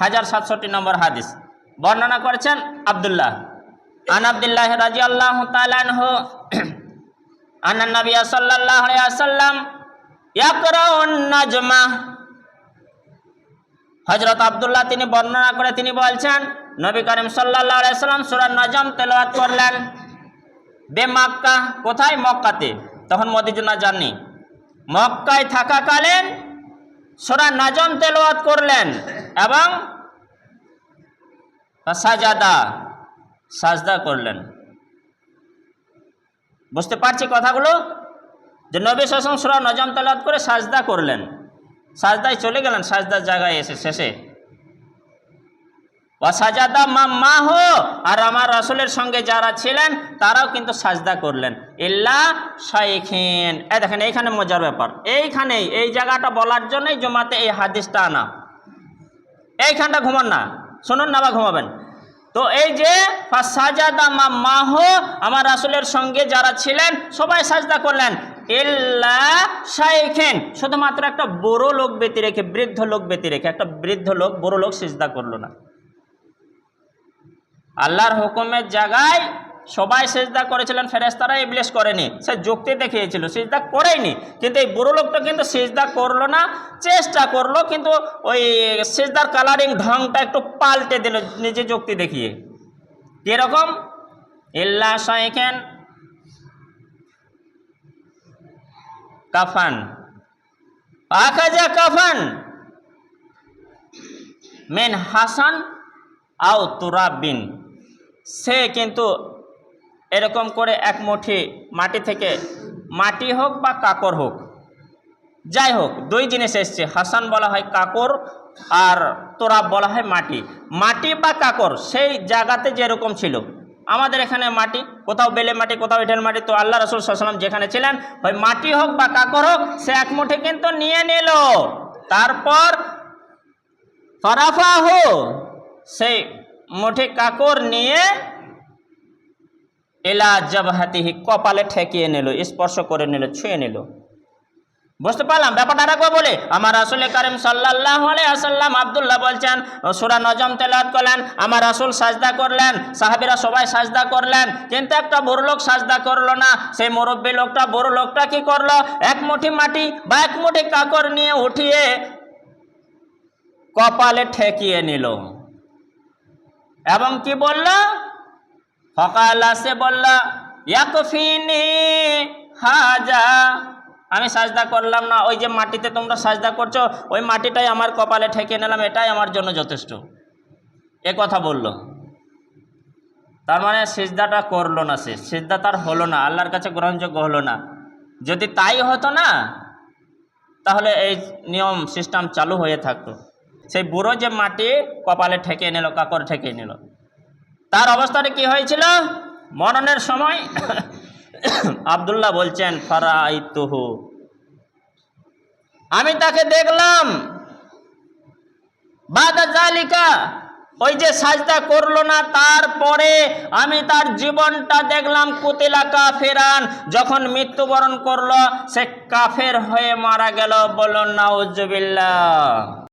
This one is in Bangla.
হাজার সাতষট্টি নম্বর হাদিস। বর্ণনা করেছেন আবদুল্লাহ। আন আবদুল্লাহ রাজি আল্লাহ তালানহ আন্না নবিয়া সাল্লাহ আসাল্লাম ইয়াকরাউন নাজমা। হজরত আবদুল্লাহ তিনি বর্ণনা করে, তিনি বলছেন, নবী করিম সাল্লাহ আলাইসাল্লাম সুরার নজম তেলাওয়াত করলেন, বে মক্কা, কোথায়? মক্কাতে। তখন মদিজুনা যাননি মক্কায় থাকাকালীন সুরা নজম তেলাওয়াত করলেন। এবং সাজাদা সাজদা করলেন। বুঝতে পারছি কথাগুলো? যে নবী শাসন সুরা নজম তেলাওয়াত করে সাজদা করলেন। সাজদায় চলে গেলেন, সাজদার জায়গায় এসে শেষে। সাজাদা মা মা হো আর আমার রসুলের সঙ্গে যারা ছিলেন, তারাও কিন্তু সাজদা করলেন। ইল্লা শাইখিন। এই দেখেন, এইখানে মজার ব্যাপার। এইখানেই, এই জায়গাটা বলার জন্যই জমাতে এই হাদিসটা আনা। এইখানটা ঘুমান না। শুনুন না বা ঘুমাবেন। তো এই যে সাজাদা মা মাহ, আমার রাসুলের সঙ্গে যারা ছিলেন, সবাই সাজদা করলেন। এল্লা শুধুমাত্র একটা বড় লোক ব্যতি রেখে, বৃদ্ধ লোক ব্যতি রেখে, একটা বৃদ্ধ লোক, বড় লোক সিজদা করল না। আল্লাহর হুকুমের জায়গায় সবাই সেজদা করেছিলেন ফেরেস্তারা ইবলিশ করেনি, সে যুক্তি দেখিয়েছিল, সেজদা করেনি কিন্তু এই বুড়ো লোকটা কিন্তু সেজদা করল না, চেষ্টা করল, কিন্তু ওই সেজদার কালারিং ঢংটা একটু পাল্টে দিল, নিজে যুক্তি দেখিয়ে। কীরকম? ইল্লা শাইখেন কাফান। আখাজা কাফান মেন হাসান আও তুরাবিন সে কিন্তু এরকম করে এক মুঠি মাটি থেকে, মাটি হোক বা কাকর হোক, যাই হোক, দুই জিনিস এসছে। হাসান বলা হয় কাকর আর তোরাব বলা হয় মাটি। মাটি বা কাকর, সেই জায়গাতে যেরকম ছিল। আমাদের এখানে মাটি, কোথাও বেলে মাটি, কোথাও এঁটেল মাটি, তো আল্লাহ রসুল সাল্লাম যেখানে ছিলেন, ওই মাটি হোক বা কাকর হোক, সে এক মুঠি কিন্তু নিয়ে নিল। তারপর ফরাফাহ, সেই মুঠি কাকর নিয়ে এলা জব জবহাতিহি, কপালে ঠেকিয়ে নিল, স্পর্শ করে নিল, ছুঁয়ে নিল। বুঝতে পারলাম? ব্যাপারটা রাখব বলে। আমার আসলে কারিম সাল্লাহ আসাল্লাম আবদুল্লাহ বলছেন সুরা নজম তেলাত করলেন, আমার আসল সাজদা করলেন, সাহাবিরা সবাই সাজদা করলেন, কিন্তু একটা বড় লোক সাজদা করল না। সেই মুরব্বী লোকটা, বড় লোকটা কি করল? এক মুঠি মাটি বা এক মুঠি কাকর নিয়ে উঠিয়ে কপালে ঠেকিয়ে নিল। এবং কি বলল? ফকালা সে বলল হাজা। আমি সাজদা করলাম না, ওই যে মাটিতে তোমরা সাজদা করছ, ওই মাটিটাই আমার কপালে ঠেকে নিলাম, এটাই আমার জন্য যথেষ্ট। এ কথা বলল। তার মানে সিজদাটা করল না সে, সিজদা তার হলো না, আল্লাহর কাছে গ্রহণযোগ্য হলো না। যদি তাই হতো না, তাহলে এই নিয়ম সিস্টেম চালু হয়ে থাকতো। সেই বুড়ো যে মাটি কপালে ঠেকে নিল কাকর ঠেকে নিল তার অবস্থাটা কি হয়েছিল? মননের সময় আবদুল্লাহ বলছেন, ফারাইতুহু। আমি তাকে দেখলাম। বাদা জালিকা ওই যে সাজদা করল না, তারপরে আমি তার জীবনটা দেখলাম কুতিলা কাফেরান, যখন মৃত্যুবরণ করল, সে কাফের হয়ে মারা গেল। বলুন, নাউজুবিল্লাহ।